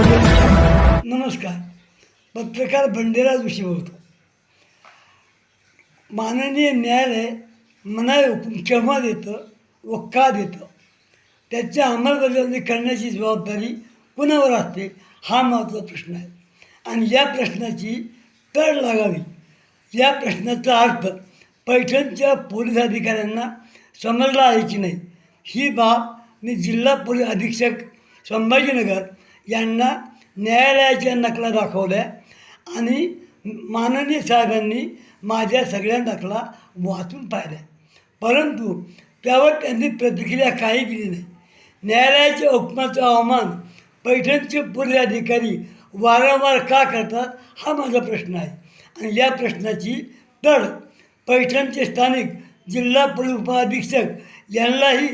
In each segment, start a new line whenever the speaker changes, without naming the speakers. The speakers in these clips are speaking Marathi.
नमस्कार. पत्रकार बंडेरा जोशी बोलतो. माननीय न्यायालय मनाई हुकूम केव्हा देतं व का देतं. त्याच्या अंमलबजावणी करण्याची जबाबदारी कुणावर असते हा महत्त्वाचा प्रश्न आहे. आणि या प्रश्नाची तळ लागावी. या प्रश्नाचा अर्थ पैठणच्या पोलीस अधिकाऱ्यांना समजला आहे की नाही. ही बाब मी जिल्हा पोलीस अधीक्षक संभाजीनगर यांना न्यायालयाच्या नकला दाखवल्या आणि माननीय साहेबांनी माझ्या सगळ्या नकला वाचून पाहिल्या परंतु त्यावर त्यांनी प्रतिक्रिया काही दिली नाही न्यायालयाच्या हुकमाचं अवमान पैठणचे पोलीस अधिकारी वारंवार का करतात हा माझा प्रश्न आहे आणि या प्रश्नाची तड पैठणचे स्थानिक जिल्हा पोलीस उपअधीक्षक यांनाही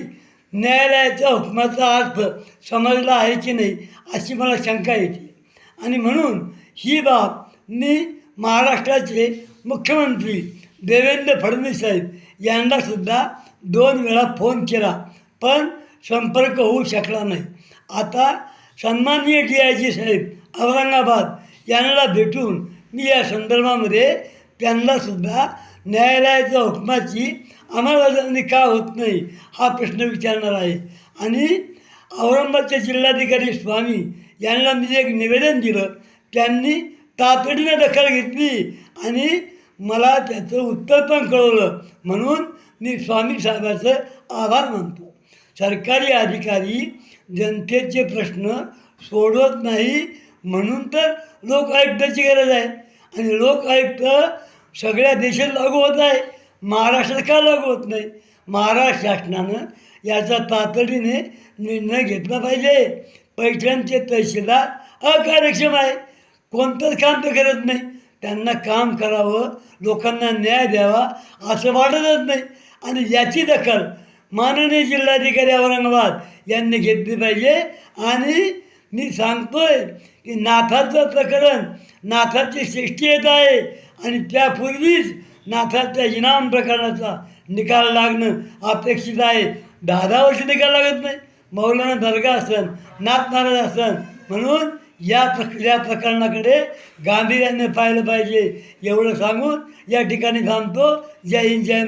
न्यायालयाच्या हुकमाचा अर्थ समजला आहे की नाही अशी मला शंका येते. आणि म्हणून ही बाब मी महाराष्ट्राचे मुख्यमंत्री देवेंद्र फडणवीस साहेब यांनासुद्धा दोन वेळा फोन केला पण संपर्क होऊ शकला नाही. आता सन्माननीय डी आय जी साहेब औरंगाबाद यांना भेटून मी या संदर्भामध्ये त्यांनासुद्धा न्यायालयाच्या हुकमाची अंमलबजावणी का होत नाही हा प्रश्न विचारणार आहे. आणि औरंगाबादचे जिल्हाधिकारी स्वामी यांना मी एक निवेदन दिलं त्यांनी तातडीने दखल घेतली आणि मला त्याचं उत्तर पण कळवलं. म्हणून मी स्वामी साहेबाचं आभार मानतो. सरकारी अधिकारी जनतेचे प्रश्न सोडवत नाही म्हणून तर लोक आयुक्ताची गरज आहे. आणि लोक आयुक्त सगळ्या देशात लागू होत आहे महाराष्ट्रात का लागू होत नाही? महाराष्ट्र शासनानं याचा तातडीने निर्णय घेतला पाहिजे. पैठणचे तहसीलदार अकार्यक्षम आहे. कोणतंच काम ते करत नाही. त्यांना काम करावं लोकांना न्याय द्यावा असं वाटतच नाही. आणि याची दखल माननीय जिल्हाधिकारी औरंगाबाद यांनी घेतली पाहिजे. आणि मी सांगतोय की नाथाचं प्रकरण नाथाची सृष्टी येत आहे आणि त्यापूर्वीच नाथाच्या इनाम प्रकरणाचा निकाल लागणं अपेक्षित आहे. दहा दहा वर्ष निकाल लागत नाही. मौलाना दर्गा असन नाथ महाराज असन म्हणून या प्रक या प्रकरणाकडे गांभीर्याने पाहिलं पाहिजे. एवढं सांगून या ठिकाणी थांबतो. जय हिंद जय मा